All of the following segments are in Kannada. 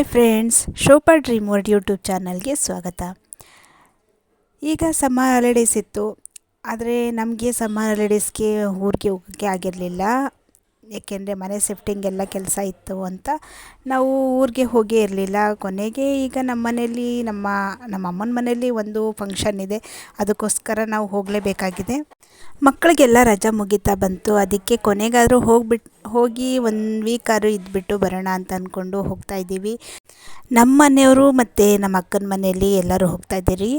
Hi friends ಶೋಪಾ dream world YouTube ಚಾನಲ್ಗೆ ಸ್ವಾಗತ. ಈಗ ಸಮ್ಮರ್ ಹಾಲಿಡೇಸ್ ಇತ್ತು, ಆದರೆ ನಮಗೆ ಸಮ್ಮರ್ ಹಾಲಿಡೇಸ್ಗೆ ಊರಿಗೆ ಹೋಗೋಕ್ಕೆ ಆಗಿರಲಿಲ್ಲ. ಏಕೆಂದರೆ ಮನೆ ಶಿಫ್ಟಿಂಗ್ ಎಲ್ಲ ಕೆಲಸ ಇತ್ತು ಅಂತ ನಾವು ಊರಿಗೆ ಹೋಗೇ ಇರಲಿಲ್ಲ. ಕೊನೆಗೆ ಈಗ ನಮ್ಮ ಮನೆಯಲ್ಲಿ ನಮ್ಮ ನಮ್ಮ ಅಮ್ಮನ ಮನೆಯಲ್ಲಿ ಒಂದು ಫಂಕ್ಷನ್ ಇದೆ. ಅದಕ್ಕೋಸ್ಕರ ನಾವು ಹೋಗಲೇಬೇಕಾಗಿದೆ. ಮಕ್ಕಳಿಗೆಲ್ಲ ರಜಾ ಮುಗಿತಾ ಬಂತು. ಅದಕ್ಕೆ ಕೊನೆಗಾದರೂ ಹೋಗ್ಬಿಟ್ಟು ಹೋಗಿ ಒಂದು ವೀಕಾದ್ರು ಇದ್ಬಿಟ್ಟು ಬರೋಣ ಅಂತ ಅಂದ್ಕೊಂಡು ಹೋಗ್ತಾ ಇದ್ದೀವಿ. ನಮ್ಮ ಮನೆಯವರು ಮತ್ತು ನಮ್ಮ ಅಕ್ಕನ ಮನೆಯಲ್ಲಿ ಎಲ್ಲರೂ ಹೋಗ್ತಾ ಇದ್ದೀರಿ.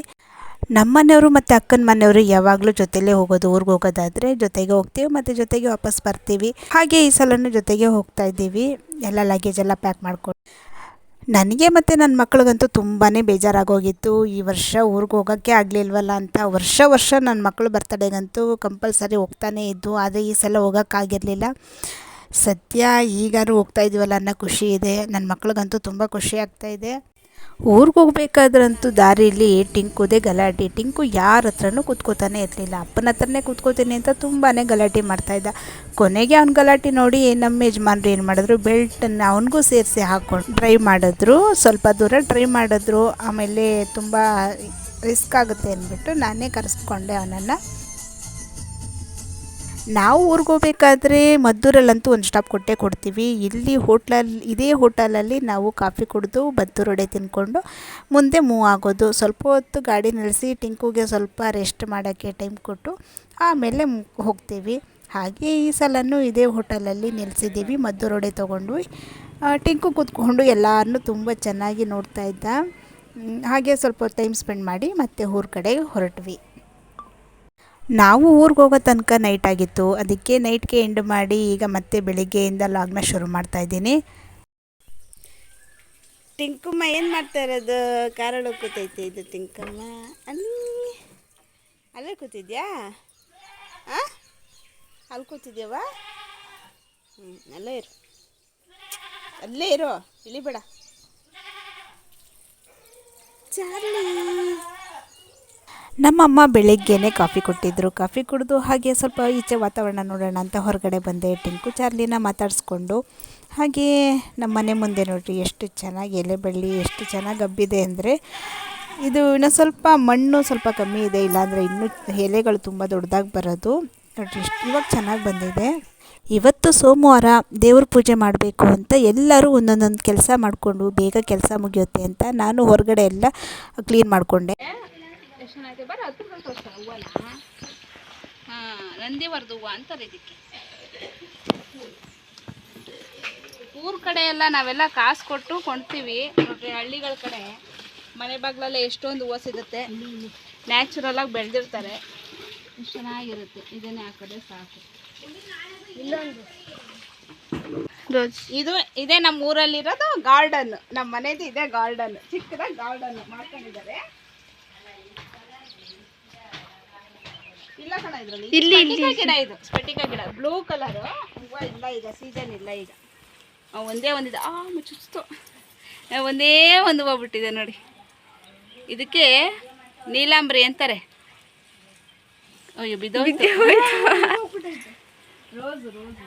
ನಮ್ಮ ಮನೆಯವರು ಮತ್ತು ಅಕ್ಕನ ಮನೆಯವರು ಯಾವಾಗಲೂ ಜೊತೆಲೇ ಹೋಗೋದು, ಊರಿಗೆ ಹೋಗೋದಾದರೆ ಜೊತೆಗೆ ಹೋಗ್ತೀವಿ ಮತ್ತು ಜೊತೆಗೆ ವಾಪಸ್ ಬರ್ತೀವಿ. ಹಾಗೆ ಈ ಸಲನೂ ಜೊತೆಗೆ ಹೋಗ್ತಾ ಇದ್ದೀವಿ. ಎಲ್ಲ ಲಗೇಜ್ ಎಲ್ಲ ಪ್ಯಾಕ್ ಮಾಡ್ಕೊಂಡು ನನಗೆ ಮತ್ತು ನನ್ನ ಮಕ್ಳಿಗಂತೂ ತುಂಬಾ ಬೇಜಾರಾಗೋಗಿತ್ತು. ಈ ವರ್ಷ ಊರಿಗೆ ಹೋಗೋಕ್ಕೆ ಆಗಲಿಲ್ವಲ್ಲ ಅಂತ ವರ್ಷ ವರ್ಷ ನನ್ನ ಮಕ್ಕಳು ಬರ್ತಡೇಗಂತೂ ಕಂಪಲ್ಸರಿ ಹೋಗ್ತಾನೇ ಇದ್ದು ಆದರೆ ಈ ಸಲ ಹೋಗೋಕ್ಕಾಗಿರಲಿಲ್ಲ ಸದ್ಯ ಈಗಾರು ಹೋಗ್ತಾ ಇದೀವಲ್ಲ ಅನ್ನೋ ಖುಷಿ ಇದೆ. ನನ್ನ ಮಕ್ಳಿಗಂತೂ ತುಂಬ ಖುಷಿ ಆಗ್ತಾಯಿದೆ ಊರಿಗೆ ಹೋಗ್ಬೇಕಾದ್ರಂತೂ ದಾರಿಲಿ ಟಿಂಕುದೇ ಗಲಾಟೆ. ಟಿಂಕು ಯಾರ ಹತ್ರನೂ ಕೂತ್ಕೋತಾನೆ ಇರಲಿಲ್ಲ. ಅಪ್ಪನ ಹತ್ರನೇ ಕೂತ್ಕೋತೀನಿ ಅಂತ ತುಂಬಾ ಗಲಾಟೆ ಮಾಡ್ತಾಯಿದ್ದ ಕೊನೆಗೆ ಅವ್ನ ಗಲಾಟೆ ನೋಡಿ ನಮ್ಮ ಯಜಮಾನ್ರು ಏನು ಮಾಡಿದ್ರು? ಬೆಲ್ಟನ್ನು ಅವನಿಗೂ ಸೇರಿಸಿ ಹಾಕ್ಕೊಂಡು ಡ್ರೈವ್ ಮಾಡಿದ್ರು. ಸ್ವಲ್ಪ ದೂರ ಡ್ರೈವ್ ಮಾಡಿದ್ರು. ಆಮೇಲೆ ತುಂಬ ರಿಸ್ಕ್ ಆಗುತ್ತೆ ಅಂದ್ಬಿಟ್ಟು ನಾನೇ ಕರೆಸ್ಕೊಂಡೆ ಅವನನ್ನು. ನಾವು ಊರಿಗೆ ಹೋಗ್ಬೇಕಾದ್ರೆ ಮದ್ದೂರಲ್ಲಂತೂ ಒಂದು ಸ್ಟಾಪ್ ಕೊಟ್ಟೇ ಕೊಡ್ತೀವಿ. ಇಲ್ಲಿ ಹೋಟ್ಲಲ್ಲಿ ಇದೇ ಹೋಟಲಲ್ಲಿ ನಾವು ಕಾಫಿ ಕುಡಿದು ಬದ್ದೂರೊಡೆ ತಿಂದ್ಕೊಂಡು ಮುಂದೆ ಮೂವ್ ಆಗೋದು. ಸ್ವಲ್ಪ ಹೊತ್ತು ಗಾಡಿ ನಿಲ್ಲಿಸಿ ಟಿಂಕುಗೆ ಸ್ವಲ್ಪ ರೆಸ್ಟ್ ಮಾಡೋಕ್ಕೆ ಟೈಮ್ ಕೊಟ್ಟು ಆಮೇಲೆ ಹೋಗ್ತೀವಿ. ಹಾಗೆ ಈ ಸಲನೂ ಇದೇ ಹೋಟೆಲಲ್ಲಿ ನಿಲ್ಲಿಸಿದ್ದೀವಿ ಮದ್ದೂರೊಡೆ ತೊಗೊಂಡು ಟಿಂಕು ಕೂತ್ಕೊಂಡು ಎಲ್ಲರನ್ನೂ ತುಂಬ ಚೆನ್ನಾಗಿ ನೋಡ್ತಾ ಇದ್ದ. ಹಾಗೆ ಸ್ವಲ್ಪ ಟೈಮ್ ಸ್ಪೆಂಡ್ ಮಾಡಿ ಮತ್ತೆ ಊರ ಕಡೆ ಹೊರಟ್ವಿ. ನಾವು ಊರಿಗೆ ಹೋಗೋ ತನಕ ನೈಟ್ ಆಗಿತ್ತು. ಅದಕ್ಕೆ ನೈಟ್ಗೆ ಎಂಡ್ ಮಾಡಿ ಈಗ ಮತ್ತೆ ಬೆಳಿಗ್ಗೆಯಿಂದ ಲಾಗ್ನ ಶುರು ಮಾಡ್ತಾ ಇದ್ದೀನಿ. ಟಿಂಕಮ್ಮ ಏನು ಮಾಡ್ತಾ ಇರೋದು? ಕಾರಳು ಕೂತೈತೆ ಇದು ಟಿಂಕಮ್ಮ. ಅಲ್ಲಿ, ಅಲ್ಲೇ ಕೂತಿದ್ಯಾ? ಹಾಂ ಅಲ್ಲಿ ಕೂತಿದ್ಯವ ಹ್ಞೂ ಅಲ್ಲೇ ಇರು. ಅಲ್ಲೇ ಇರೋ. ಇಳಿಬೇಡ. ಚಾರ್ಲಿ! ನಮ್ಮಮ್ಮ ಬೆಳಿಗ್ಗೆನೆ ಕಾಫಿ ಕೊಟ್ಟಿದ್ದರು ಕಾಫಿ ಕುಡಿದು ಹಾಗೆ ಸ್ವಲ್ಪ ಈಚೆ ವಾತಾವರಣ ನೋಡೋಣ ಅಂತ ಹೊರಗಡೆ ಬಂದೆ. ಟಿಂಕು ಚಾರ್ಲಿನ ಮಾತಾಡಿಸ್ಕೊಂಡು ಹಾಗೆ ನಮ್ಮ ಮನೆ ಮುಂದೆ ನೋಡಿರಿ, ಎಷ್ಟು ಚೆನ್ನಾಗಿ ಎಲೆ ಬಳ್ಳಿ, ಎಷ್ಟು ಚೆನ್ನಾಗಿ ಹಬ್ಬಿದೆ ಅಂದರೆ ಇದು ಇನ್ನೂ ಸ್ವಲ್ಪ ಮಣ್ಣು ಸ್ವಲ್ಪ ಕಮ್ಮಿ ಇದೆ, ಇಲ್ಲಾಂದರೆ ಇನ್ನೂ ಎಲೆಗಳು ತುಂಬ ದೊಡ್ಡದಾಗಿ ಬರೋದು. ನೋಡಿರಿ ಎಷ್ಟು ಇವಾಗ ಚೆನ್ನಾಗಿ ಬಂದಿದೆ. ಇವತ್ತು ಸೋಮವಾರ ದೇವ್ರ ಪೂಜೆ ಮಾಡಬೇಕು ಅಂತ ಎಲ್ಲರೂ ಒಂದೊಂದೊಂದು ಕೆಲಸ ಮಾಡಿಕೊಂಡು ಬೇಗ ಕೆಲಸ ಮುಗಿಯುತ್ತೆ ಅಂತ ನಾನು ಹೊರಗಡೆ ಎಲ್ಲ ಕ್ಲೀನ್ ಮಾಡಿಕೊಂಡೆ. ಎಷ್ಟು ಚೆನ್ನಾಗಿದೆ ಬರ ಹತ್ತು ರೂಪಾಯಿ ತೋರಿಸ್ತಾರೆ ಹೂವನ ಹಾಂ ನಂದಿವರ್ದು ಹೂವು ಅಂತಾರೆ ಇದಕ್ಕೆ ಊರ ಕಡೆ ಎಲ್ಲ ನಾವೆಲ್ಲ ಕಾಸು ಕೊಟ್ಟು ಕೊಂಡ್ತೀವಿ. ನೋಡ್ರಿ ಹಳ್ಳಿಗಳ ಕಡೆ ಮನೆ ಬಾಗ್ಲಲ್ಲೇ ಎಷ್ಟೊಂದು ಹೂವು ಸಿಗುತ್ತೆ. ನ್ಯಾಚುರಲ್ ಆಗಿ ಬೆಳೆದಿರ್ತಾರೆ. ಚೆನ್ನಾಗಿರುತ್ತೆ. ಇದನ್ನೇ ಹಾಕೋದೆ ಸಾಕು. ಇದು ಇದೇ ನಮ್ಮ ಊರಲ್ಲಿರೋದು ಗಾರ್ಡನ್ ನಮ್ಮ ಮನೇದು ಇದೆ ಗಾರ್ಡನ್ ಚಿಕ್ಕದಾಗಿ ಗಾರ್ಡನ್ ಮಾಡ್ಕೊಂಡಿದ್ದಾರೆ. ಇಲ್ಲ ಕಣ ಇದ್ರಲ್ಲಿ. ಇಲ್ಲಿ ಗಿಡ ಇದು ಸ್ಫಟಿಕ ಗಿಡ. ಬ್ಲೂ ಕಲರ್ ಹೂವು ಇಲ್ಲ ಈಗ ಸೀಸನ್ ಇಲ್ಲ ಈಗ. ಒಂದೇ ಒಂದಿದೆ. ಆ ಮುಚ್ಚಿಸ್ತು. ಒಂದೇ ಒಂದು ಹೋಗ್ಬಿಟ್ಟಿದೆ ಬಿಟ್ಟಿದೆ ನೋಡಿ. ಇದಕ್ಕೆ ನೀಲಾಂಬ್ರಿ ಅಂತಾರೆ. ಅಯ್ಯೋ ಬಿದ್ದೋಯ್ತು. ರೋಸ್ ರೋಸ್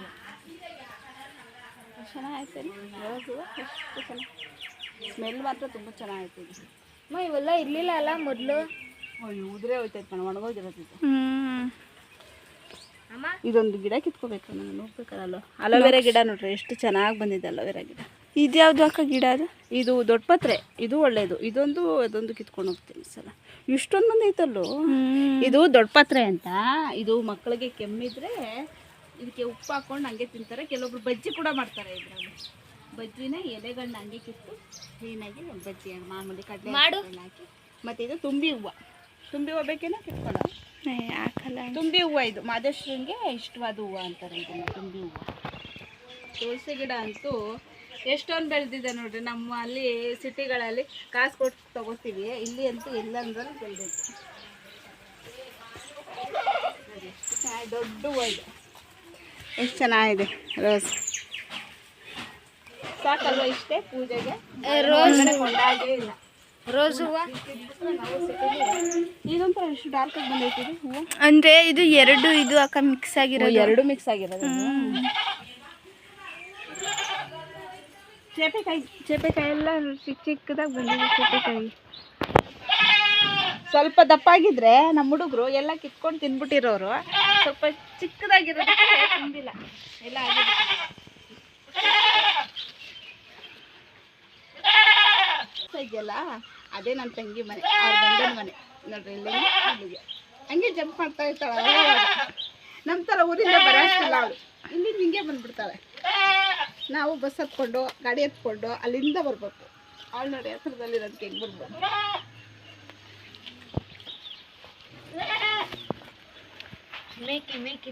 ಚೆನ್ನಾಗೈತೆ ರೋಸ್ ಎಷ್ಟು ಚೆನ್ನಾಗಿ ಸ್ಮೆಲ್ ಮಾತ್ರ ತುಂಬ ಚೆನ್ನಾಗೈತೆ. ಅಮ್ಮ ಇವೆಲ್ಲ ಇರ್ಲಿಲ್ಲ ಅಲ್ಲ ಮೊದಲು? ಉದುರೇ ಹೋಯ್ತೈತೆ ಕಣ ಇದೊಂದು ಗಿಡ ಕಿತ್ಕೋಬೇಕು ನಾನು ನೋಡ್ಬೇಕಲ್ಲ. ಅಲೋವೆರಾ ಗಿಡ ನೋಡ್ರಿ ಎಷ್ಟು ಚೆನ್ನಾಗಿ ಬಂದಿದೆ ಅಲೋವೆರಾ ಗಿಡ. ಇದ್ಯಾವ್ದು ಅಕ್ಕ ಗಿಡ ಅದು? ಇದು ದೊಡ್ಡ ಪತ್ರೆ ಇದು ಒಳ್ಳೇದು. ಇದೊಂದು ಅದೊಂದು ಕಿತ್ಕೊಂಡು ಹೋಗ್ತೀನಿ ಸಲ. ಇಷ್ಟೊಂದು ಬಂದೈತಲ್ಲೋ ಇದು ದೊಡ್ಡ ಪತ್ರೆ ಅಂತ. ಇದು ಮಕ್ಕಳಿಗೆ ಕೆಮ್ಮಿದ್ರೆ ಇದಕ್ಕೆ ಉಪ್ಪು ಹಾಕೊಂಡು ಹಂಗೆ ತಿಂತಾರೆ. ಕೆಲವೊಬ್ರು ಬಜ್ಜಿ ಕೂಡ ಮಾಡ್ತಾರೆ ಇದ್ರಲ್ಲಿ. ಬಜ್ಜಿನ ಎಲೆಗಳನ್ನ ಹಂಗೆ ಕಿತ್ತು ಕ್ಲೀನಾಗಿ ಬಜ್ಜಿ ಮಾಮೂಲಿ ಕಡಲೆ ಹಾಕಿ ಮತ್ತೆ ಇದು ತುಂಬಿ ಹೂವು. ತುಂಬಿ ಹೂವು ಬೇಕೇನೋ ಕಿತ್ಕೊಳ್ಳೋ ಹಾಕಲ್ಲ ತುಂಬಿ ಹೂವು ಇದು. ಮಾದೇಶ್ವರಂಗೆ ಇಷ್ಟವಾದ ಹೂವು ಅಂತಾರೆ ಇದನ್ನು ತುಂಬಿ ಹೂವು. ತುಳಸಿ ಗಿಡ ಅಂತೂ ಎಷ್ಟೊಂದು ಬೆಳೆದಿದೆ ನೋಡ್ರಿ. ನಮ್ಮ ಅಲ್ಲಿ ಸಿಟಿಗಳಲ್ಲಿ ಕಾಸು ಕೊಟ್ಟು ತಗೋತೀವಿ. ಇಲ್ಲಿ ಅಂತೂ ಎಲ್ಲಂದ್ರಲ್ಲಿ ಬೆಳೆದೈತೆ ಬೆಳೆದಿದೆ. ದೊಡ್ಡ ಹೂವು ಇದೆ. ಎಷ್ಟು ಚೆನ್ನಾಗಿದೆ ರೋಸ್. ಸಾಕಲ್ವ ಇಷ್ಟೇ ಪೂಜೆಗೆ? ರೋಸ್. ಕೊಂಡಾಗೇ ಇಲ್ಲ. ರೋಸ್ ಹೂವ? ಇದೊಂಥರ ಎಷ್ಟು ಡಾರ್ಕ್ ಆಗಿ ಬಂದೈತಿ ಇದು ಹೂವು? ಅಂದ್ರೆ ಇದು ಎರಡು ಇದು ಅಕ್ಕ ಮಿಕ್ಸ್ ಆಗಿರೋದು. ಎರಡು ಮಿಕ್ಸ್ ಆಗಿರೋದು ಚೇಪೆಕಾಯಿ ಚೇಪೆಕಾಯಿ ಎಲ್ಲ ಚಿಕ್ಕ ಚಿಕ್ಕದಾಗಿ ಬಂದಿದೆ ಚೇಪೆಕಾಯಿ. ಸ್ವಲ್ಪ ದಪ್ಪಾಗಿದ್ರೆ ನಮ್ಮ ಹುಡುಗರು ಎಲ್ಲ ಕಿತ್ಕೊಂಡು ತಿನ್ಬಿಟ್ಟಿರೋರು. ಸ್ವಲ್ಪ ಚಿಕ್ಕದಾಗಿರೋದಕ್ಕೆ ತಿಂದಿಲ್ಲ. ಎಲ್ಲ ಆಗಿದೆ. ಇದೆಯಲ್ಲ? ಅದೇ ನನ್ನ ತಂಗಿ ಮನೆ ಅವ್ರ ಗಂಡನ ಮನೆ. ನೋಡ್ರಿ ಇಲ್ಲಿ ಅಲ್ಲಿಗೆ ಹಂಗೆ ಜಂಪ್ ಮಾಡ್ತಾ ಇರ್ತಾಳೆ ನಮ್ಮ ಥರ ಊರಿಂದ ಬರೋಷ್ಟಿಲ್ಲ ಅವಳು. ಇಲ್ಲಿಂದ ಹಿಂಗೆ ಬಂದ್ಬಿಡ್ತಾಳೆ. ನಾವು ಬಸ್ ಹತ್ಕೊಂಡು ಗಾಡಿ ಹತ್ಕೊಂಡು ಅಲ್ಲಿಂದ ಬರ್ಬೇಕು. ಅವಳು ನೋಡಿ ಹತ್ರದಲ್ಲಿರೋದಕ್ಕೆ ಹೆಂಗೆ ಬರ್ಬೋದು? ಮೇಕಿ ಮೇಕಿ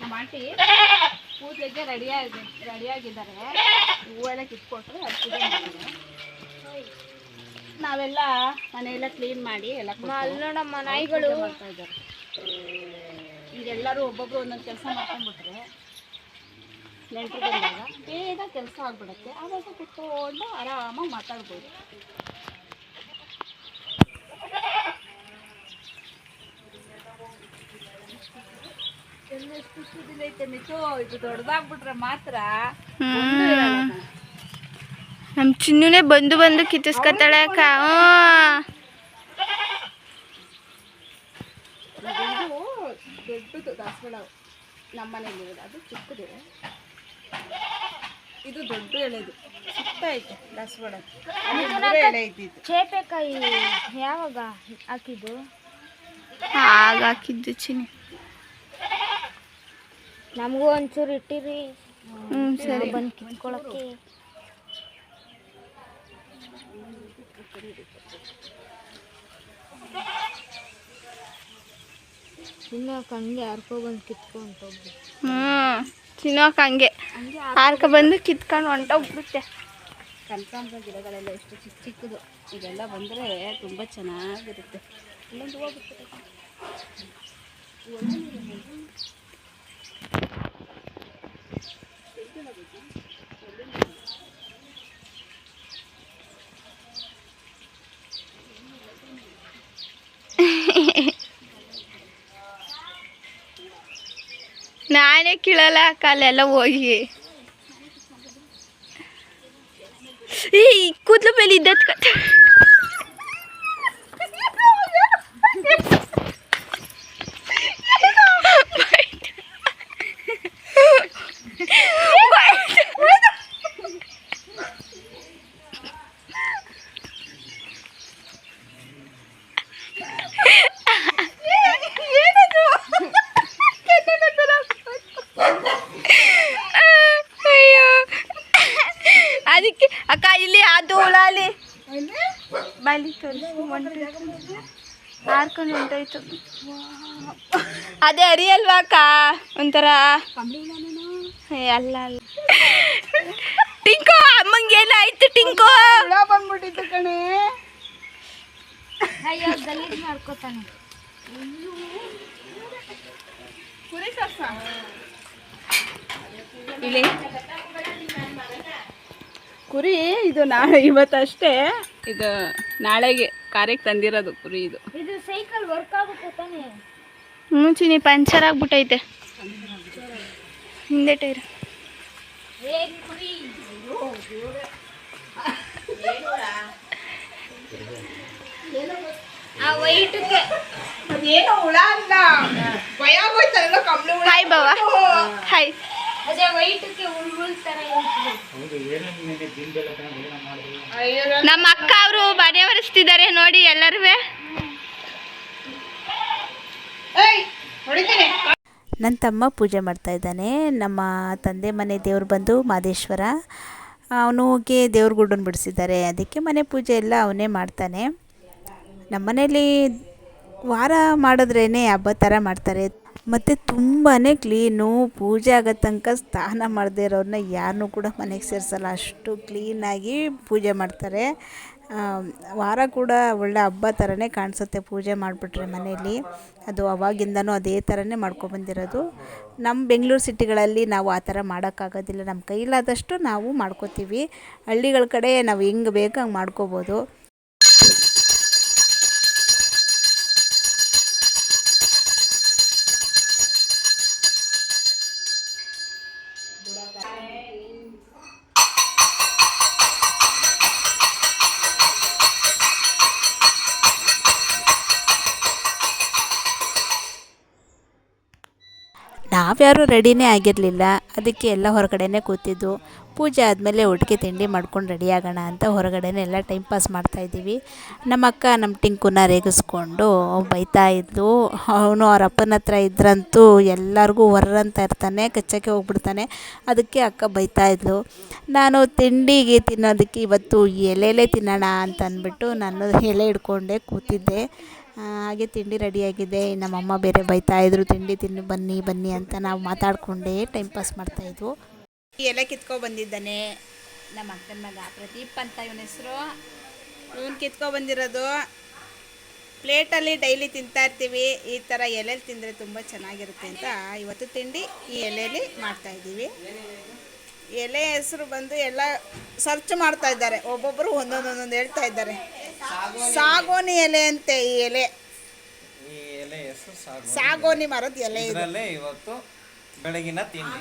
ನಮ್ಮ ಆಂಟಿ ಪೂಜೆಗೆ ರೆಡಿಯಾಗಿ ರೆಡಿಯಾಗಿದ್ದಾರೆ ಹೂವೆಲ್ಲ ಕಿತ್ಕೊಟ್ರೆ ಅದು ಪೂಜೆ ನಾವೆಲ್ಲ ಮನೆಯೆಲ್ಲ ಕ್ಲೀನ್ ಮಾಡಿ ಎಲ್ಲ ನೋಡಮ್ಮ ನಾಯಿಗಳು. ಮಾಡ್ತಾ ಇದ್ದಾರೆ. ಈಗ ಎಲ್ಲರೂ ಒಬ್ಬೊಬ್ರು ಒಂದೊಂದು ಕೆಲಸ ಮಾಡ್ಕೊಂಡ್ಬಿಟ್ರೆ ನೆಂಟರು ಬಂದಾಗ ಬೇಗ ಕೆಲಸ ಆಗ್ಬಿಡುತ್ತೆ. ಆವಾಗ ಕುತ್ಕೊಂಡು ಆರಾಮಾಗಿ ಮಾತಾಡ್ಬೋದು. ಎಷ್ಟು ಚಿನ್ನೂನೆ ಮಿತು? ಇದು ದೊಡ್ಡದಾಗ್ಬಿಟ್ರೆ ಮಾತ್ರ ನಮ್ಮ ಚಿನ್ನುನೇ ಬಂದು ಬಂದು ಕಿತ್ತಿಸ್ಕೊತಾಳೆ ಅಕ್ಕ. ದೊಡ್ಡದು ದಾಸವಾಳ ನಮ್ಮ ಮನೇಲಿ ಅದು ಚಿಕ್ಕದು. ಇದು ದೊಡ್ಡ ಎಳೆದು. ಚಿಕ್ಕ ಐತೆ ದಾಸವಾಳ. ಎಳೆ ಇದ್ದಿದ್ದು. ಚೇಪೆಕಾಯಿ ಯಾವಾಗ ಹಾಕಿದ್ದು? ಆಗ ಹಾಕಿದ್ದು ಚಿನ್ನಿ. ನಮಗೂ ಒಂಚೂರು ಇಟ್ಟಿರಿ. ಹ್ಞೂ ಸರಿ. ಬಂದು ಕಿತ್ಕೊಳಕ್ಕೆ. ತಿನ್ನೋಕೆ ಹಂಗೆ ಹರ್ಕೊ ಬಂದು ಕಿತ್ಕೊಂಡು ಹ್ಞೂ ತಿನ್ನೋಕೆ ಹಂಗೆ ಹಾರ್ಕ ಬಂದು ಕಿತ್ಕೊಂಡು ಹೊಂಟೋಗ್ಬಿಡುತ್ತೆ. ಕನಕಾಂಬರ ಗಿಡಗಳೆಲ್ಲ ಎಷ್ಟು ಚಿಕ್ಕ ಚಿಕ್ಕದು. ಇದೆಲ್ಲ ಬಂದರೆ ತುಂಬ ಚೆನ್ನಾಗಿರುತ್ತೆ. ಇಲ್ಲೊಂದು ಹೂವು ಕೀಳಲ್ಲ ಅಲ್ಲೆಲ್ಲ ಹೋಗಿ ಈ ಕೂದಲು ಮೇಲೆ ಇದ್ದತ್ ಕತೆ ಅಯ್ಯೋ ಹೊಂಟೋಯ್ತು ಅದೇ ಅರಿಯಲ್ವಾ ಅಕ್ಕ? ಒಂಥರ? ಅಲ್ಲ ಅಲ್ಲ. ಟಿಂಕೋ ಅಮ್ಮಂಗೆ ಏನಾಯ್ತು ಟಿಂಕೋ? ಬಂದ್ಬಿಟ್ಟಿತ್ತು ಕಣೆ. ಅಯ್ಯೋ ಗಲೀಜ್ ಮಾಡ್ಕೋತಾನೆ. ಇಲ್ಲಿ? ಕುರಿ ಇದು ನಾ ಇವತ್ತಷ್ಟೇ. ಇದು ನಾಳೆಗೆ ಕಾರ್ಯಕ್ಕೆ ತಂದಿರೋದು ಕುರಿ ಇದು. ಇದು ಸೈಕಲ್ ವರ್ಕ್ ಆಗುತ್ತೆ ತಾನೆ? ಹ್ಞೂ ಚಿನಿ ಪಂಚರ್ ಆಗ್ಬಿಟ್ಟೈತೆ. ಹಿಂದೆ ಟೈರ್. ಹಾಯ್ ಬಾವ ಹಾಯ್ ನಮ್ಮ ಅಕ್ಕ ಅವರು ಮನೆ ಒರೆಸ್ತಿದ್ದಾರೆ ನೋಡಿ ಎಲ್ಲರೂ ನನ್ನ ತಮ್ಮ ಪೂಜೆ ಮಾಡ್ತಾ ಇದ್ದಾನೆ. ನಮ್ಮ ತಂದೆ ಮನೆ ದೇವ್ರು ಬಂದು ಮಾದೇಶ್ವರ. ಅವನಿಗೆ ದೇವ್ರ ಗುಡ್ಡನ್ನು ಬಿಡಿಸಿದ್ದಾರೆ. ಅದಕ್ಕೆ ಮನೆ ಪೂಜೆ ಎಲ್ಲ ಅವನೇ ಮಾಡ್ತಾನೆ. ನಮ್ಮ ಮನೇಲಿ ವಾರ ಮಾಡಿದ್ರೇ ಹಬ್ಬ ಥರ ಮಾಡ್ತಾರೆ. ಮತ್ತು ತುಂಬಾ ಕ್ಲೀನು ಪೂಜೆ ಆಗೋ ತನಕ ಸ್ನಾನ ಮಾಡದೇ ಇರೋರನ್ನ ಯಾರನ್ನೂ ಕೂಡ ಮನೆಗೆ ಸೇರಿಸಲ್ಲ. ಅಷ್ಟು ಕ್ಲೀನಾಗಿ ಪೂಜೆ ಮಾಡ್ತಾರೆ. ವಾರ ಕೂಡ ಒಳ್ಳೆ ಹಬ್ಬ ಥರನೇ ಕಾಣಿಸುತ್ತೆ ಪೂಜೆ ಮಾಡಿಬಿಟ್ರೆ ಮನೆಯಲ್ಲಿ ಅದು ಅವಾಗಿಂದನೂ ಅದೇ ಥರನೇ ಮಾಡ್ಕೊಬಂದಿರೋದು ನಮ್ಮ ಬೆಂಗಳೂರು ಸಿಟಿಗಳಲ್ಲಿ ನಾವು ಆ ಥರ ಮಾಡೋಕ್ಕಾಗೋದಿಲ್ಲ. ನಮ್ಮ ಕೈಲಾದಷ್ಟು ನಾವು ಮಾಡ್ಕೋತೀವಿ. ಹಳ್ಳಿಗಳ ಕಡೆ ನಾವು ಹೆಂಗೆ ಬೇಕು ಹಂಗೆ ಮಾಡ್ಕೋಬೋದು. ನಾವ್ಯಾರೂ ರೆಡಿನೇ ಆಗಿರಲಿಲ್ಲ, ಅದಕ್ಕೆ ಎಲ್ಲ ಹೊರಗಡೆನೇ ಕೂತಿದ್ದು. ಪೂಜೆ ಆದಮೇಲೆ ಒಟ್ಟಿಗೆ ತಿಂಡಿ ಮಾಡ್ಕೊಂಡು ರೆಡಿ ಆಗೋಣ ಅಂತ ಹೊರಗಡೆನೇ ಎಲ್ಲ ಟೈಮ್ ಪಾಸ್ ಮಾಡ್ತಾಯಿದ್ದೀವಿ ನಮ್ಮ ಅಕ್ಕ, ನಮ್ಮ ಟಿಂಕುನ ರೇಗಿಸ್ಕೊಂಡು ಬೈತಾ ಇದ್ಲು. ಅವನು ಅವ್ರ ಅಪ್ಪನ ಹತ್ರ ಇದ್ರಂತೂ ಎಲ್ಲರಿಗೂ ಹೊರ್ರಂತ ಇರ್ತಾನೆ, ಕಚ್ಚಕ್ಕೆ ಹೋಗ್ಬಿಡ್ತಾನೆ. ಅದಕ್ಕೆ ಅಕ್ಕ ಬೈತಾ ಇದ್ಲು. ನಾನು ತಿಂಡಿಗೆ ತಿನ್ನೋದಕ್ಕೆ ಇವತ್ತು ಎಲೆಲೇ ತಿನ್ನೋಣ ಅಂತ ಅಂದ್ಬಿಟ್ಟು ನಾನು ಎಲೆ ಹಿಡ್ಕೊಂಡೆ ಕೂತಿದ್ದೆ. ಹಾಗೆ ತಿಂಡಿ ರೆಡಿಯಾಗಿದೆ ನಮ್ಮಮ್ಮ ಬೇರೆ ಬೈತಾ ಇದ್ರು, ತಿಂಡಿ ತಿನ್ನು, ಬನ್ನಿ ಬನ್ನಿ ಅಂತ ನಾವು ಮಾತಾಡಿಕೊಂಡೇ ಟೈಮ್ ಪಾಸ್ ಮಾಡ್ತಾಯಿದ್ವು ಎಲೆ ಕಿತ್ಕೊ ಬಂದಿದ್ದಾನೆ. ನಮ್ಮ ಅಕ್ಕನ ಮಗ ಪ್ರದೀಪ್ ಅಂತ ಇವನ ಹೆಸರು. ಇವನು ಕಿತ್ಕೊ ಬಂದಿರೋದು. ಪ್ಲೇಟಲ್ಲಿ ಡೈಲಿ ತಿಂತಾ ಇರ್ತೀವಿ. ಈ ಥರ ಎಲೆಲಿ ತಿಂದರೆ ತುಂಬ ಚೆನ್ನಾಗಿರುತ್ತೆ ಅಂತ ಇವತ್ತು ತಿಂಡಿ ಈ ಎಲೆಯಲ್ಲಿ ಮಾಡ್ತಾಯಿದ್ದೀವಿ ಎಲೆ ಹೆಸರು ಬಂದು ಎಲ್ಲ ಸರ್ಚ್ ಮಾಡ್ತಾ ಇದ್ದಾರೆ. ಒಬ್ಬೊಬ್ಬರು ಒಂದೊಂದು ಒಂದೊಂದು ಹೇಳ್ತಾ ಇದ್ದಾರೆ. ಸಾಗೋನಿ ಎಲೆ. ಅಂತೆ ಈ ಎಲೆ. ಈ ಎಲೆ ಹೆಸರು ಸಾಗು ಸಾಗೋನಿ ಮರದ ಎಲೆ ಇದು. ಇದರಲ್ಲೇ ಇವತ್ತು ಬೆಳಗಿನ ತಿಂಡಿ.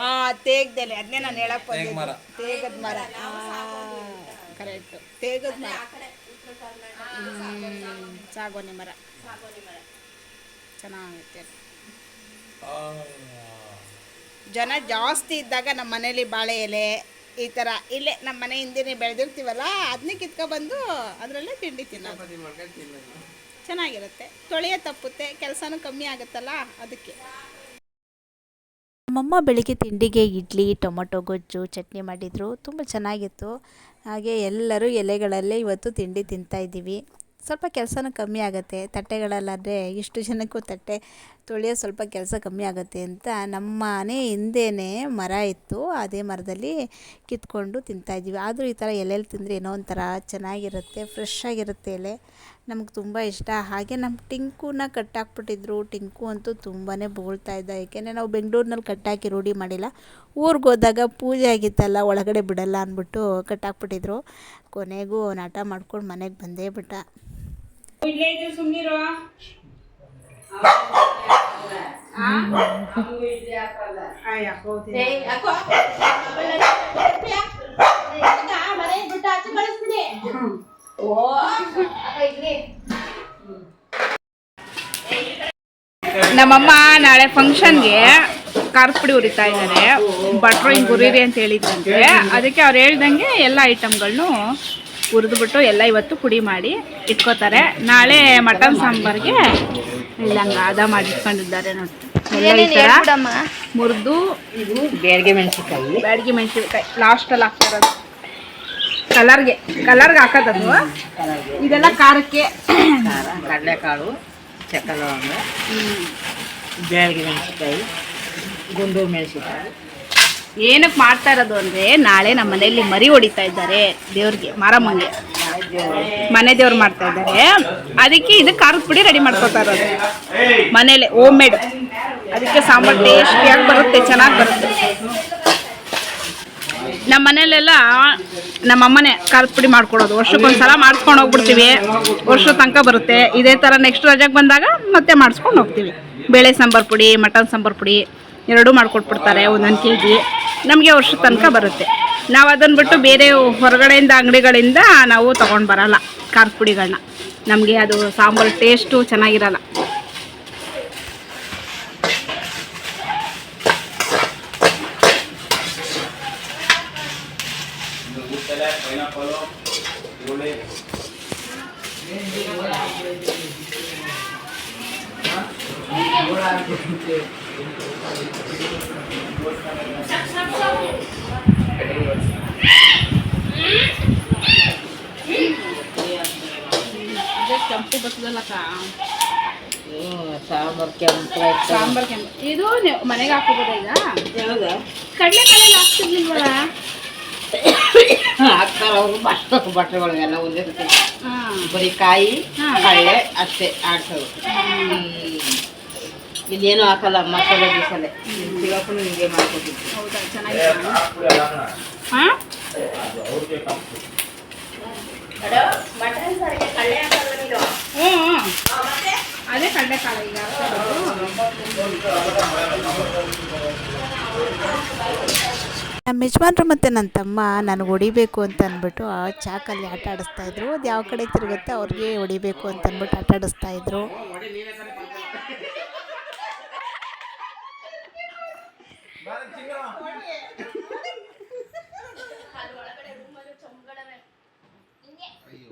ಹಾ ತೇಗ್ದೆಲೆ ಅದನ್ನೇ ನಾನು ಹೇಳಕ್ ತೇಗ್ ಮರ. ಬಂದಿದ್ದು. ತೇಗದ ಮರ. ಕರೆಕ್ಟ್ ತೇಗದ ಮರ. ಹ್ಮ್, ಸಾಗೋನಿ ಮರ. ಚೆನ್ನಾಗುತ್ತೆ ಜನ ಜಾಸ್ತಿ ಇದ್ದಾಗ ನಮ್ಮ ಮನೇಲಿ ಬಾಳೆ ಎಲೆ ಈ ಥರ ಇಲ್ಲೇ ನಮ್ಮ ಮನೆ ಹಿಂದೆ ಬೆಳೆದಿರ್ತೀವಲ್ಲ ಅದನ್ನೇ ಕಿತ್ಕೊಬಂದು ಅದರಲ್ಲೇ ತಿಂಡಿ ತಿನ್ನೋದು. ಚೆನ್ನಾಗಿರುತ್ತೆ. ತೊಳೆಯ ತಪ್ಪುತ್ತೆ ಕೆಲಸನೂ ಕಮ್ಮಿ ಆಗುತ್ತಲ್ಲ ಅದಕ್ಕೆ. ನಮ್ಮಮ್ಮ ಬೆಳಿಗ್ಗೆ ತಿಂಡಿಗೆ ಇಡ್ಲಿ ಟೊಮೊಟೊ ಗೊಜ್ಜು ಚಟ್ನಿ ಮಾಡಿದರು. ತುಂಬ ಚೆನ್ನಾಗಿತ್ತು. ಹಾಗೆ ಎಲ್ಲರೂ ಎಲೆಗಳಲ್ಲೇ ಇವತ್ತು ತಿಂಡಿ ತಿಂತಾಯಿದ್ದೀವಿ ಸ್ವಲ್ಪ ಕೆಲಸನೂ ಕಮ್ಮಿ ಆಗುತ್ತೆ. ತಟ್ಟೆಗಳಲ್ಲಾದರೆ ಇಷ್ಟು ಜನಕ್ಕೂ ತಟ್ಟೆ ತೊಳೆಯೋ ಸ್ವಲ್ಪ ಕೆಲಸ ಕಮ್ಮಿ ಆಗುತ್ತೆ ಅಂತ ನಮ್ಮ ಮನೆ ಹಿಂದೆಯೇ ಮರ ಇತ್ತು. ಅದೇ ಮರದಲ್ಲಿ ಕಿತ್ಕೊಂಡು ತಿಂತಾಯಿದ್ದೀವಿ ಆದರೂ ಈ ಥರ ಎಲೆಯಲ್ಲಿ ತಿಂದರೆ ಏನೋ ಒಂಥರ ಚೆನ್ನಾಗಿರುತ್ತೆ ಫ್ರೆಶ್ ಆಗಿರುತ್ತೆ ಎಲೆ. ನಮಗೆ ತುಂಬ ಇಷ್ಟ. ಹಾಗೆ ನಮ್ಮ ಟಿಂಕುನ ಕಟ್ಟಾಕ್ಬಿಟ್ಟಿದ್ರು. ಟಿಂಕು ಅಂತೂ ತುಂಬಾ ಬೋಳ್ತಾ ಇದ್ದ. ಏಕೆಂದರೆ ನಾವು ಬೆಂಗಳೂರಿನಲ್ಲಿ ಕಟ್ಟಾಕಿ ರೂಢಿ ಮಾಡಿಲ್ಲ. ಊರಿಗೆ ಹೋದಾಗ ಪೂಜೆ ಆಗಿತ್ತಲ್ಲ, ಒಳಗಡೆ ಬಿಡಲ್ಲ ಅಂದ್ಬಿಟ್ಟು ಕಟ್ಟಾಕ್ಬಿಟ್ಟಿದ್ರು. ಕೊನೆಗೂ ನಾಟ ಮಾಡ್ಕೊಂಡು ಮನೆಗೆ ಬಂದೇ ಬಿಟ್ಟ. ನಮ್ಮಮ್ಮ ನಾಳೆ ಫಂಕ್ಷನ್ಗೆ ಖಾರದ ಪುಡಿ ಉರಿತಾ ಇದ್ದಾರೆ. ಭಟ್ರು ಹಿಂಗೆ ಉರಿರಿ ಅಂತ ಹೇಳಿದ್ರಂತೆ. ಅದಕ್ಕೆ ಅವ್ರು ಹೇಳ್ದಂಗೆ ಎಲ್ಲ ಐಟಮ್ಗಳನ್ನು ಹುರಿದ್ಬಿಟ್ಟು ಎಲ್ಲ ಇವತ್ತು ಪುಡಿ ಮಾಡಿ ಇಟ್ಕೋತಾರೆ. ನಾಳೆ ಮಟನ್ ಸಾಂಬಾರ್ಗೆ ಇಲ್ಲ ಹಂಗೆ ಅದ ಮಾಡಿಟ್ಕೊಂಡಿದ್ದಾರೆ ನೋಡಿ. ಮುರಿದು ಬೇಡಿಗೆ ಮೆಣಸಿನ್ಕಾಯಿ. ಬೇಡಿಗೆ ಮೆಣಸಿನ್ಕಾಯಿ. ಲಾಸ್ಟಲ್ಲಿ ಹಾಕ್ತಾರದು. ಕಲರ್ಗೆ ಕಲರ್ಗೆ ಹಾಕೋದದು ಇದೆಲ್ಲ ಖಾರಕ್ಕೆ. ಖಾರ ಕಡಲೆಕಾಳು ಚಕ್ಕಲವಂಗ ಬೇಡಿಗೆ ಮೆಣಸಿನ್ಕಾಯಿ ಗುಂಡು ಮೆಣಸಿನ್ಕಾಯಿ. ಏನಕ್ಕೆ ಮಾಡ್ತಾ ಇರೋದು ಅಂದರೆ ನಾಳೆ ನಮ್ಮ ಮನೆಯಲ್ಲಿ ಮರಿ ಹೊಡಿತಾ ಇದ್ದಾರೆ ದೇವ್ರಿಗೆ ಮಾರಮ್ಮಂಗೆ ಮನೆ ದೇವ್ರು ಮಾಡ್ತಾ ಇದ್ದಾರೆ. ಅದಕ್ಕೆ ಇದು ಖಾರದ ಪುಡಿ ರೆಡಿ ಮಾಡ್ಕೊತಾ ಇರೋದು. ಮನೇಲೆ ಹೋಮ್ ಮೇಡ್ ಅದಕ್ಕೆ ಸಾಂಬಾರು ಟೇಸ್ಟಿಯಾಗಿ ಬರುತ್ತೆ, ಚೆನ್ನಾಗಿ ಬರುತ್ತೆ. ನಮ್ಮ ಮನೇಲೆಲ್ಲ ನಮ್ಮ ಅಮ್ಮನೇ ಖಾರದ ಪುಡಿ ಮಾಡ್ಕೊಡೋದು. ವರ್ಷಕ್ಕೊಂದ್ಸಲ ಮಾಡಿಸ್ಕೊಂಡು ಹೋಗ್ಬಿಡ್ತೀವಿ. ವರ್ಷ ತನಕ ಬರುತ್ತೆ. ಇದೇ ಥರ ನೆಕ್ಸ್ಟ್ ರಜಾಗೆ ಬಂದಾಗ ಮತ್ತೆ ಮಾಡಿಸ್ಕೊಂಡು ಹೋಗ್ತೀವಿ. ಬೇಳೆ ಸಾಂಬಾರು ಪುಡಿ, ಮಟನ್ ಸಾಂಬಾರು ಪುಡಿ. ಎರಡೂ ಮಾಡಿಕೊಟ್ಬಿಡ್ತಾರೆ, ಒಂದೊಂದು ಕೆ ಜಿ ನಮಗೆ ವರ್ಷದ ತನಕ ಬರುತ್ತೆ. ನಾವು ಅದನ್ನು ಬಿಟ್ಟು ಬೇರೆ ಹೊರಗಡೆಯಿಂದ ಅಂಗಡಿಗಳಿಂದ ನಾವು ತೊಗೊಂಡು ಬರಲ್ಲ ಖಾರ ಪುಡಿಗಳನ್ನ ನಮಗೆ ಅದು ಸಾಂಬಾರು ಟೇಸ್ಟು ಚೆನ್ನಾಗಿರಲ್ಲ. ಕೆಂಪು ಬರ್ತದಲ್ಲಕ್ಕ ಸಾಂಬಾರ್ ಕೆಂಪು ಸಾಂಬಾರ್ ಕೆಂಪು. ಇದು ಮನೆಗೆ ಹಾಕೋಬೋದ ಈಗ? ಕಡಲೆ ಕಡಲೆಕಾಯಿ ಹಾಕ್ತಿರ್ಲಿಲ್ವಲ್ಲ? ಹಾಕ್ತಾರ ಅವರು. ಬಟ್ಟೆ ಬಟ್ಟೆಗಳಿಗೆಲ್ಲ ಒಂದೇ ಬರೀ ಕಾಯಿ ಹಾ. ಕಳ್ಳೆ ಅಷ್ಟೇ. ಆಡ್ಸೋದು ಇಲ್ಲೇನು ಹಾಕಲ್ಲ ಮಸಾಲೆ ಗೀಸಲೆ ಸಿಗಪ್ಪನು ಹಿಂಗೆ ಮಾಡ್ಕೊಟ್ಟಿದ್ವಿ ಹೌದಾ? ಚೆನ್ನಾಗಿದೆ ಹಾಂ? ಹ್ಞೂ ಅದೇ ಕಡಲೆಕಾಳು ಈಗ. ನಮ್ಮ ಯಜಮಾನ್ರು ಮತ್ತು ನನ್ನ ತಮ್ಮ ನನಗೆ ಹೊಡಿಬೇಕು ಅಂತ ಅಂದ್ಬಿಟ್ಟು ಆ ಚಾಕಲ್ಲಿ ಆಟ ಆಡಿಸ್ತಾ ಇದ್ರು. ಅದು ಯಾವ ಕಡೆ ತಿರುಗುತ್ತೆ ಅವ್ರಿಗೆ ಹೊಡಿಬೇಕು ಅಂತ ಅಂದ್ಬಿಟ್ಟು ಆಟ ಆಡಿಸ್ತಾ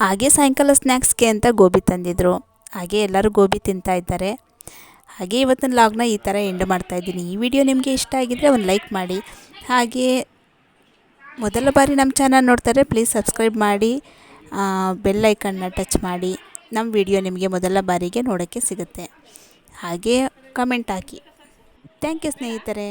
ಹಾಗೆ ಸಾಯಂಕಾಲ ಸ್ನ್ಯಾಕ್ಸ್ಗೆ ಅಂತ ಗೋಬಿ ತಂದಿದ್ರು. ಹಾಗೆ ಎಲ್ಲರೂ ಗೋಬಿ ತಿಂತಾ ಇದ್ದಾರೆ. ಹಾಗೆ ಇವತ್ತಿನ ಲಾಗ್ನ ಈ ಥರ ಎಂಡ್ ಮಾಡ್ತಾಯಿದ್ದೀನಿ ಈ ವಿಡಿಯೋ ನಿಮಗೆ ಇಷ್ಟ ಆಗಿದ್ದರೆ ಒಂದು ಲೈಕ್ ಮಾಡಿ. ಹಾಗೆ ಮೊದಲ ಬಾರಿ ನಮ್ಮ ಚಾನಲ್ ನೋಡ್ತಾರೆ, ಪ್ಲೀಸ್ ಸಬ್ಸ್ಕ್ರೈಬ್ ಮಾಡಿ. ಬೆಲ್ ಐಕನ್ನ ಟಚ್ ಮಾಡಿ. ನಮ್ಮ ವಿಡಿಯೋ ನಿಮಗೆ ಮೊದಲ ಬಾರಿಗೆ ನೋಡೋಕ್ಕೆ ಸಿಗುತ್ತೆ. ಹಾಗೆ ಕಮೆಂಟ್ ಹಾಕಿ. ಥ್ಯಾಂಕ್ ಯು ಸ್ನೇಹಿತರೆ.